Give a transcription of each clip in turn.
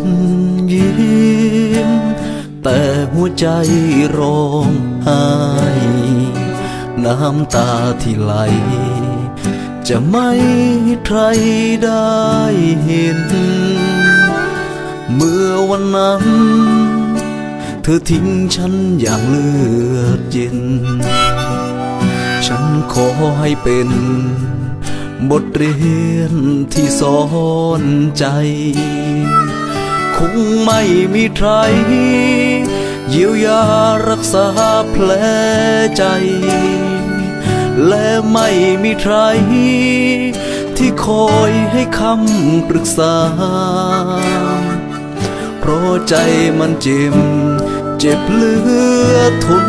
นยิ้ม แต่หัวใจร้องไห้ น้ำตาที่ไหล จะไม่ใครได้เห็น เมื่อวันนั้น เธอทิ้งฉันอย่างเลือดเย็น ฉันขอให้เป็นบทเรียนที่สอนใจ คงไม่มีใคร เยียวยารักษาแผลใจ และไม่มีใคร ที่คอยให้คำปรึกษา เพราะใจมันเจ็บเจ็บเลือทน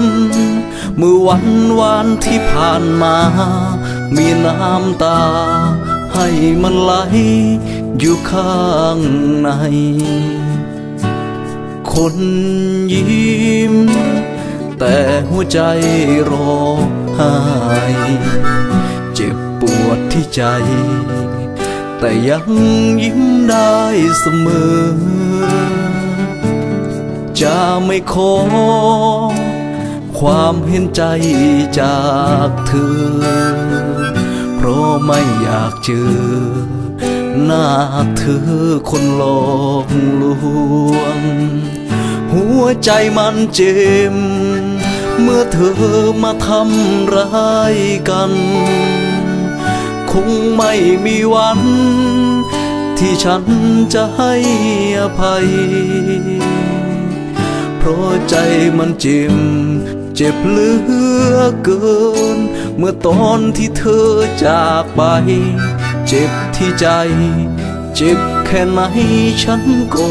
เมื่อวันวานที่ผ่านมา มีน้ำตาให้มันไหล อยู่ข้างใน คนยิ้ม แต่หัวใจร้องไห้เจ็บปวดที่ใจ แต่ยังยิ้มได้เสมอ จะไม่ขอความเห็นใจจากเธอ เพราะไม่อยากเจอ น้าเธอคนหลอกลวง หัวใจมันเจ็บเมื่อเธอมาทำร้ายกัน คงไม่มีวัน ที่ฉันจะให้อภัย เพราะใจมันเจ็บเจ็บเหลือเกิน เมื่อตอนที่เธอจากไป เจ็บที่ใจ เจ็บแค่ไหนฉันก็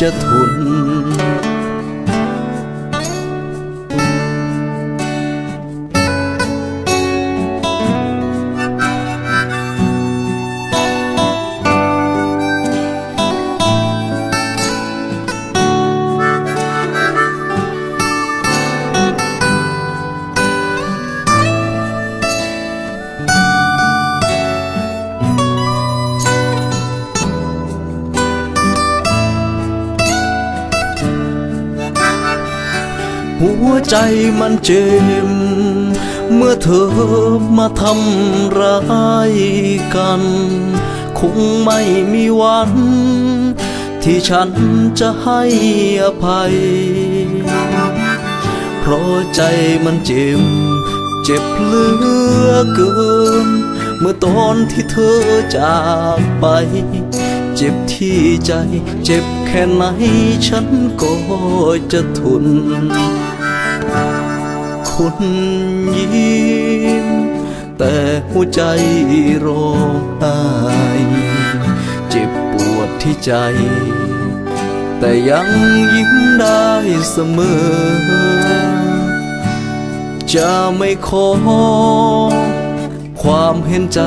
จะทน หัวใจมันเจ็บเมื่อเธอมาทำร้ายกัน คงไม่มีวัน ที่ฉันจะให้อภัย เพราะใจมันเจ็บ เจ็บเหลือเกิน เมื่อตอนที่เธอจากไป เจ็บที่ใจ เจ็บแค่ไหนฉันก็จะทนคนยิ้ม แต่หัวใจร้องไห้เจ็บปวดที่ใจ แต่ยังยิ้มได้เสมอจะไม่ขอ ความเห็นใจ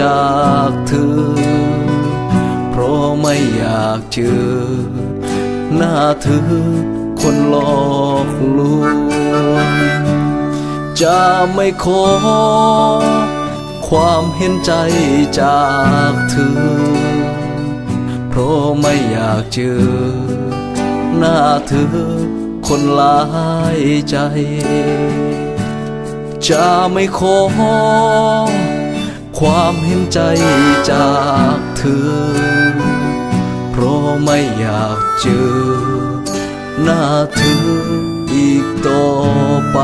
จากเธอากเจอ หน้าเธอคนหลอกลวง จะไม่ขอ ความเห็นใจจากเธอ เพราะไม่อยากเจอ หน้าเธอคนหลายใจ จะไม่ขอ ความเห็นใจจากเธอ ไม่อยากเจอ หน้าเธออีกต่อไป